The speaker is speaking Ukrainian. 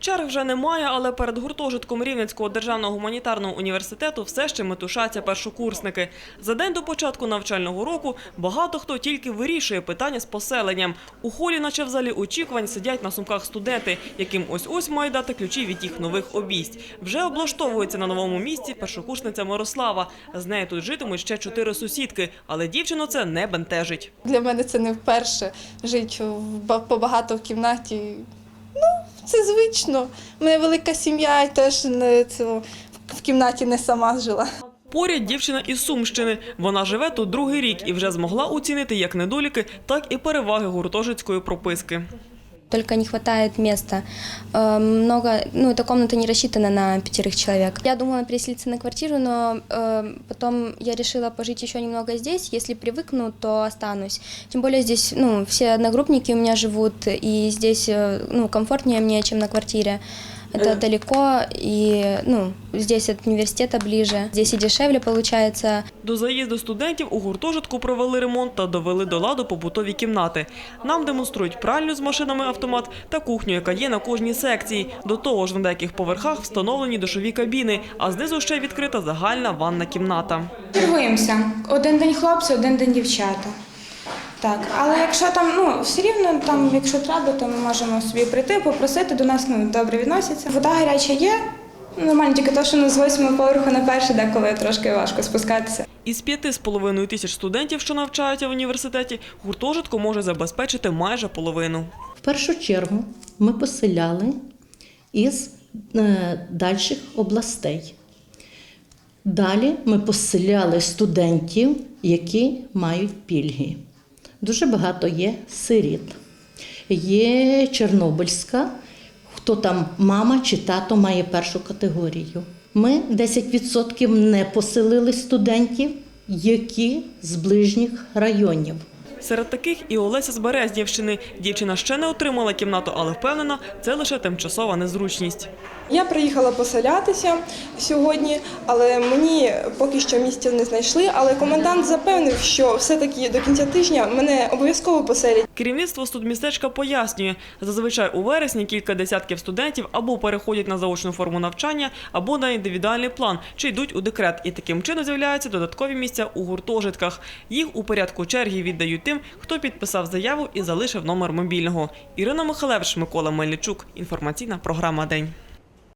Черг вже немає, але перед гуртожитком Рівненського державного гуманітарного університету все ще метушаться першокурсники. За день до початку навчального року багато хто тільки вирішує питання з поселенням. У холі, наче в залі очікувань, сидять на сумках студенти, яким ось-ось мають дати ключі від їх нових обійсть. Вже облаштовується на новому місці першокурсниця Мирослава. З нею тут житимуть ще чотири сусідки, але дівчину це не бентежить. Для мене це не вперше жити в ба- побагато в кімнаті. Це звично. У мене велика сім'я, і теж не цього, в кімнаті не сама жила. Поряд дівчина із Сумщини. Вона живе тут другий рік і вже змогла оцінити як недоліки, так і переваги гуртожитської прописки Только не хватает места. Э, Много, ну, эта комната не рассчитана на пятерых человек. Я думала переселиться на квартиру, но э, потом я решила пожить еще немного здесь. Если привыкну, то останусь. Тем более здесь, ну, все одногруппники у меня живут, и здесь, э, ну, комфортнее мне, чем на квартире. Это далеко, и, ну, здесь от университета ближе. Здесь и дешевле получается. До заїзду студентів у гуртожитку провели ремонт та довели до ладу побутові кімнати. Нам демонструють пральню з машинами автомат та кухню, яка є на кожній секції. До того ж, на деяких поверхах встановлені душові кабіни, а знизу ще відкрита загальна ванна кімната. Чергуємося. Один день хлопці, один день дівчата. Так, але якщо там, ну, все рівно, там, якщо треба, то ми можемо собі прийти, попросити, до нас ну, добре відносяться. Вода гаряча є, нормально, тільки то, що ну, з восьмого поверху на перший, деколи трошки важко спускатися. Із п'яти з половиною тисяч студентів, що навчаються в університеті, гуртожитку може забезпечити майже половину. В першу чергу ми поселяли із е, дальших областей. Далі ми поселяли студентів, які мають пільги. Дуже багато є сиріт. Є Чорнобильська, хто там мама чи тато має першу категорію. Ми 10% не поселили студентів, які з ближніх районів. Серед таких і Олеся з Березнівщини. Дівчина ще не отримала кімнату, але впевнена, це лише тимчасова незручність. Я приїхала поселятися сьогодні, але мені поки що місця не знайшли. Але комендант запевнив, що все-таки до кінця тижня мене обов'язково поселять. Керівництво студмістечка пояснює, зазвичай у вересні кілька десятків студентів або переходять на заочну форму навчання, або на індивідуальний план, чи йдуть у декрет, і таким чином з'являються додаткові місця у гуртожитках. Їх у порядку черги віддають тим, хто підписав заяву і залишив номер мобільного. Ірина Михалевич, Микола Мельничук. Інформаційна програма День.